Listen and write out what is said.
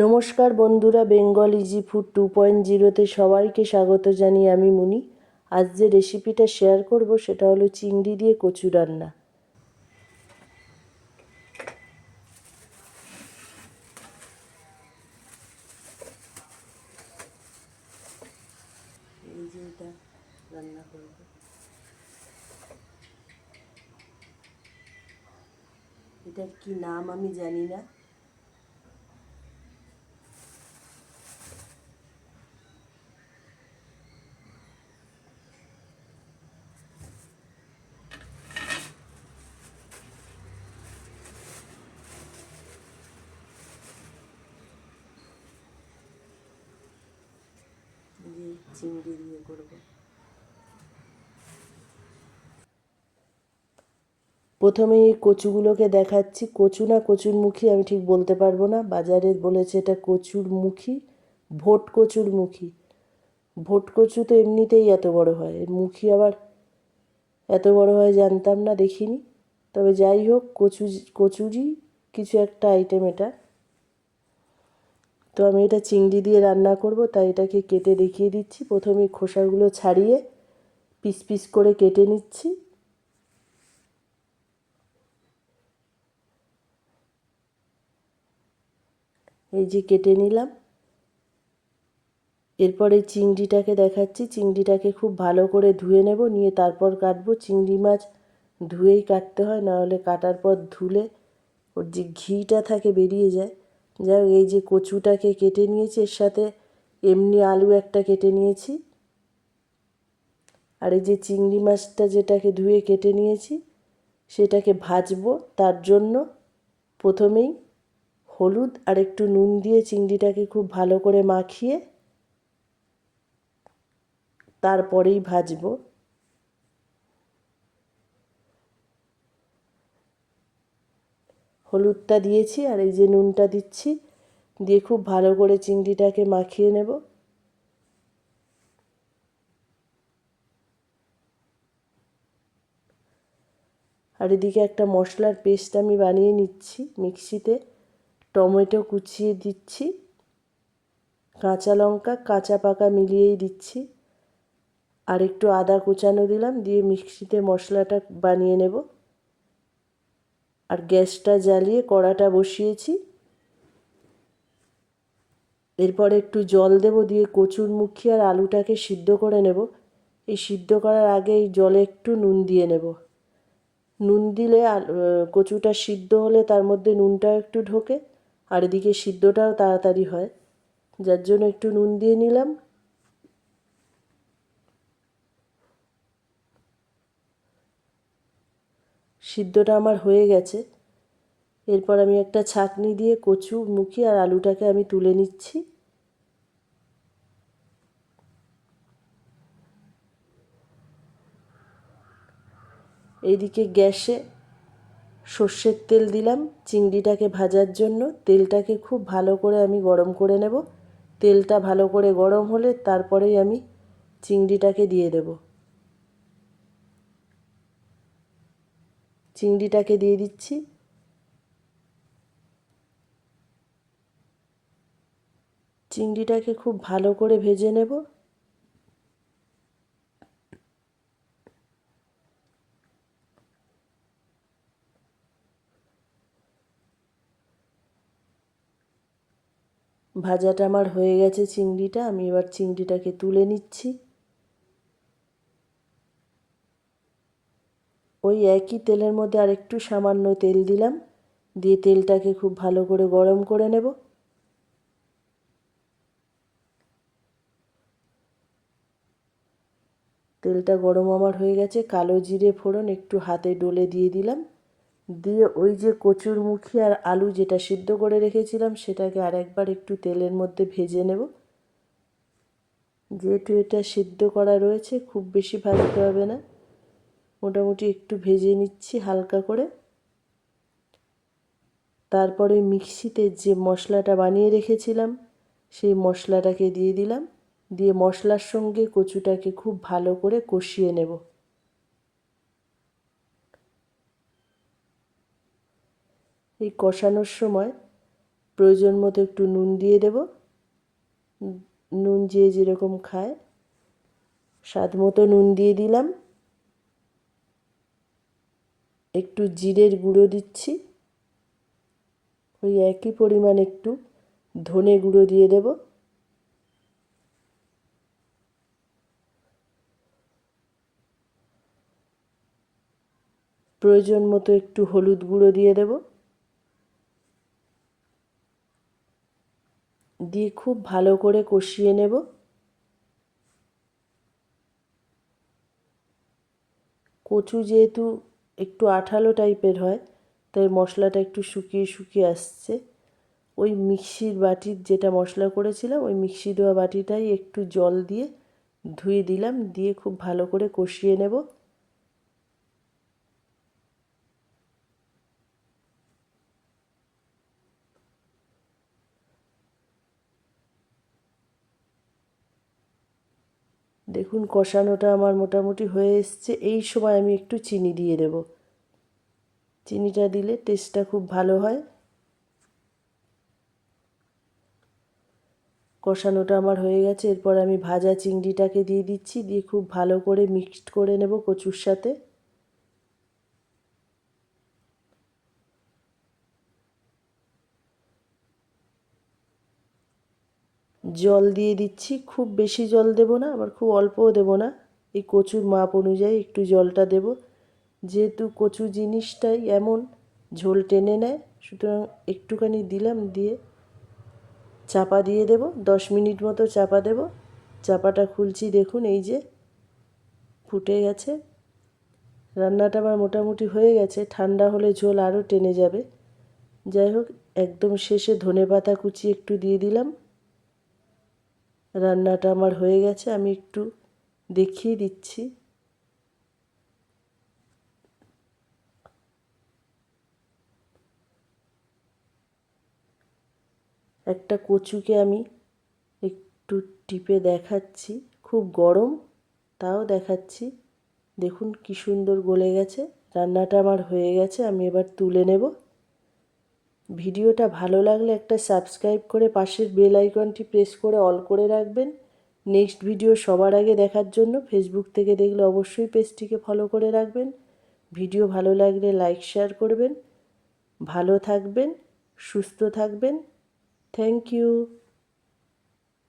নমস্কার বন্ধুরা, Bengal easy food two point জিরোতে সবাইকে স্বাগত জানিয়ে আমি মুনি। আজ যে রেসিপিটা শেয়ার করব সেটা হলো চিংড়ি দিয়ে কচু রান্না। এটা রান্না এটার কি নাম আমি জানি না দিয়ে চিংড়ি দিয়ে করব। প্রথমে এই কচুগুলোকে দেখাচ্ছি। কচু না কচুর মুখী আমি ঠিক বলতে পারব না। বাজারে বলেছে এটা কচুর মুখী, ভোট কচুর মুখী। ভোট কচু তো এমনিতেই এত বড় হয়। মুখী আবার এত বড় হয় জানতাম না, দেখিনি। তবে যাই হোক, কচু, কচুরই কিছু একটা আইটেম এটা। তো আমি এটা চিংড়ি দিয়ে রান্না করব, তাই এটাকে কেটে দেখিয়ে দিচ্ছি। প্রথমে খোসাগুলো ছাড়িয়ে পিস পিস করে কেটে নিচ্ছি। এই যে কেটে নিলাম। এরপরে চিংড়িটাকে দেখাচ্ছি। চিংড়িটাকে খুব ভালো করে ধুয়ে নেব, নিয়ে তারপর কাটবো। চিংড়ি মাছ ধুয়েই কাটতে হয়, নাহলে কাটার পর ধুলে ওর যে ঘিটা থাকে বেরিয়ে যায়। যাই এই যে কচুটাকে কেটে নিয়েছি, এর সাথে এমনি আলু একটা কেটে নিয়েছি। আর এই যে চিংড়ি মাছটা যেটাকে ধুয়ে কেটে নিয়েছি, সেটাকে ভাজবো। তার জন্য প্রথমেই হলুদ আর একটু নুন দিয়ে চিংড়িটাকে খুব ভালো করে মাখিয়ে তারপরেই ভাজবো। হলুদটা দিয়েছি আর এই যে নুনটা দিচ্ছি। দিয়ে খুব ভালো করে চিংড়িটাকে মাখিয়ে নেব। আর এদিকে একটা মশলার পেস্ট আমি বানিয়ে নিচ্ছি মিক্সিতে। টমেটো কুচিয়ে দিচ্ছি। কাঁচা লঙ্কা, কাঁচা পাকা মিলিয়েই দিচ্ছি। আর একটু আদা কুচানো দিলাম, দিয়ে মিক্সিতে মশলাটা বানিয়ে নেব। আর গ্যাসটা জ্বালিয়ে কড়াটা বসিয়েছি। এরপর একটু জল দেব, দিয়ে কচুর মুখি আর আলুটাকে সিদ্ধ করে নেব। এই সিদ্ধ করার আগে এই জলে একটু নুন দিয়ে নেব। নুন দিলে কচুটা সিদ্ধ হলে তার মধ্যে নুনটাও একটু ঢোকে, আর এদিকে সিদ্ধটাও তাড়াতাড়ি হয়। যার জন্য একটু নুন দিয়ে নিলাম। সিদ্ধটা আমার হয়ে গেছে। এরপর আমি একটা ছাকনি দিয়ে কচু, মুখি আর আলুটাকে আমি তুলে নিচ্ছি। এইদিকে গ্যাসে সর্ষের তেল দিলাম। চিংড়িটাকে ভাজার জন্য তেলটাকে খুব ভালো করে আমি গরম করে নেব। তেলটা ভালো করে গরম হলে তারপরেই আমি চিংড়িটাকে দিয়ে দেব। চিংড়িটাকে দিয়ে দিচ্ছি। চিংড়িটাকে খুব ভালো করে ভেজে নেব। ভাজাটা আমার হয়ে গেছে চিংড়িটা, আমি এবার চিংড়িটাকে তুলে নিচ্ছি। ওই একই তেলের মধ্যে আর একটু সামান্য তেল দিলাম, দিয়ে তেলটাকে খুব ভালো করে গরম করে নেব। তেলটা গরম আমার হয়ে গেছে, কালো জিরে ফোড়ন একটু হাতে ডলে দিয়ে দিলাম। দিয়ে ওই যে কচুর মুখি আর আলু যেটা সিদ্ধ করে রেখেছিলাম, সেটাকে আর একবার একটু তেলের মধ্যে ভেজে নেব। যেহেতু এটা সিদ্ধ করা রয়েছে, খুব বেশি ভাজতে হবে না। মোটামুটি একটু ভেজে নিচ্ছি হালকা করে। তারপরে মিক্সিতে যে মশলাটা বানিয়ে রেখেছিলাম, সেই মশলাটাকে দিয়ে দিলাম। দিয়ে মশলার সঙ্গে কচুটাকে খুব ভালো করে কষিয়ে নেব। এই কষানোর সময় প্রয়োজন মতো একটু নুন দিয়ে দেব। নুন যে যেরকম খায়, স্বাদ মতো নুন দিয়ে দিলাম। একটু জিরের গুঁড়ো দিচ্ছি। ওই একই পরিমাণ একটু ধনে গুঁড়ো দিয়ে দেব। প্রয়োজন মতো একটু হলুদ গুঁড়ো দিয়ে দেব। দিয়ে খুব ভালো করে কষিয়ে নেব। কচু যেহেতু একটু আঠালো টাইপের হয়, তাই মশলাটা একটু শুকিয়ে শুকিয়ে আসছে। ওই মিক্সির বাটির যেটা মশলা করেছিলাম, ওই মিক্সি দেওয়া বাটিটাই একটু জল দিয়ে ধুয়ে দিলাম, দিয়ে খুব ভালো করে কষিয়ে নেব। দেখুন, কষানোটা আমার মোটামুটি হয়ে এসছে। এই সময় আমি একটু চিনি দিয়ে দেব। চিনিটা দিলে টেস্টটা খুব ভালো হয়। কষানোটা আমার হয়ে গেছে। এরপর আমি ভাজা চিংড়িটাকে দিয়ে দিচ্ছি। দিয়ে খুব ভালো করে মিক্সড করে নেব কচুর সাথে। জল দিয়ে দিচ্ছি। খুব বেশি জল দেব না, আবার খুব অল্পও দেব না। এই কচুর মাপ অনুযায়ী একটু জলটা দেব। যেহেতু কচু জিনিসটাই এমন, ঝোল টেনে নেয়, সুতরাং একটুখানি দিলাম, দিয়ে চাপা দিয়ে দেব। দশ মিনিট মতো চাপা দেব। চাপাটা খুলছি, দেখুন, এই যে ফুটে গেছে। রান্নাটা আমার মোটামুটি হয়ে গেছে। ঠান্ডা হলে ঝোল আরও টেনে যাবে। যাই হোক, একদম শেষে ধনে পাতা কুচি একটু দিয়ে দিলাম। রান্নাটা আমার হয়ে গেছে, আমি একটু দেখিয়ে দিচ্ছি। একটা কচুকে আমি একটু টিপে দেখাচ্ছি, খুব গরম, তাও দেখাচ্ছি। দেখুন কি সুন্দর গলে গেছে, রান্নাটা আমার হয়ে গেছে, আমি এবার তুলে নেব। ভিডিওটা ভালো লাগলে একটা সাবস্ক্রাইব করে পাশের বেল আইকনটি প্রেস করে অল করে রাখবেন। নেক্সট ভিডিও সবার আগে দেখার জন্য ফেসবুক থেকে দেখলে অবশ্যই পেজটিকে ফলো করে রাখবেন। ভিডিও ভালো লাগলে লাইক, শেয়ার করবেন। ভালো থাকবেন, সুস্থ থাকবেন। Thank you.